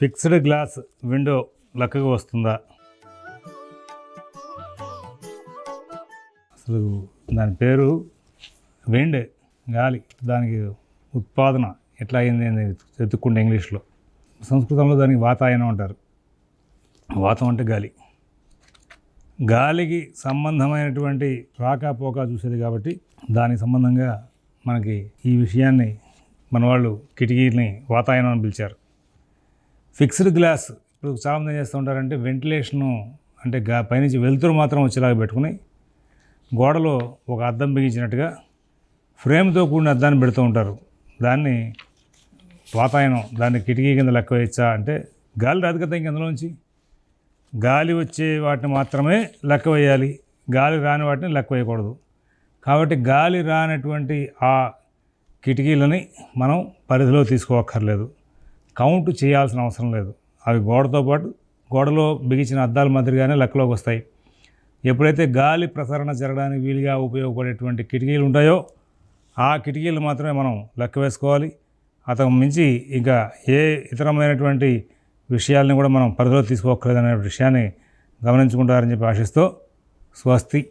Fixed glass window లెక్కగా వస్తుందా? అసలు దాని పేరు విండ్ గాలి. దానికి ఉత్పాదన ఎట్లా అయింది అని వెతుక్కుంటే ఇంగ్లీష్లో. సంస్కృతంలో దానికి వాతాయనం అంటారు. వాతం అంటే గాలి. గాలికి సంబంధమైనటువంటి రాకపోక చూసేది కాబట్టి దానికి సంబంధంగా మనకి ఈ విషయాన్ని మన వాళ్ళు కిటికీని వాతాయనం అని పిలిచారు. Fixed glass. ఇప్పుడు చాలామంది ఏం చేస్తూ ఉంటారంటే వెంటిలేషను అంటే గా పైనుంచి వెలుతురు మాత్రం వచ్చేలాగా పెట్టుకుని గోడలో ఒక అద్దం బిగించినట్టుగా ఫ్రేమ్తో కూడిన అద్దాన్ని పెడుతూ ఉంటారు. దాన్ని వాతాయనం దాన్ని కిటికీ కింద లెక్క వేయచ్చా అంటే గాలి రాదు కదా ఇంక అందులోంచి? గాలి వచ్చే వాటిని మాత్రమే లెక్క వేయాలి. గాలి రాని వాటిని లెక్క వేయకూడదు. కాబట్టి గాలి రానటువంటి ఆ కిటికీలని మనం పరిధిలో తీసుకోవక్కర్లేదు. కౌంట్ చేయాల్సిన అవసరం లేదు. అవి గోడతో పాటు గోడలో బిగించిన అద్దాల మాదిరిగానే లెక్కలోకి వస్తాయి. ఎప్పుడైతే గాలి ప్రసరణ జరగడానికి వీలుగా ఉపయోగపడేటువంటి కిటికీలు ఉంటాయో ఆ కిటికీలు మాత్రమే మనం లెక్క వేసుకోవాలి. అతను మించి ఇంకా ఏ ఇతరమైనటువంటి విషయాల్ని కూడా మనం పరిధిలో తీసుకోక్కర్లేదనే విషయాన్ని గమనించుకుంటారని చెప్పి ఆశిస్తూ స్వస్తి.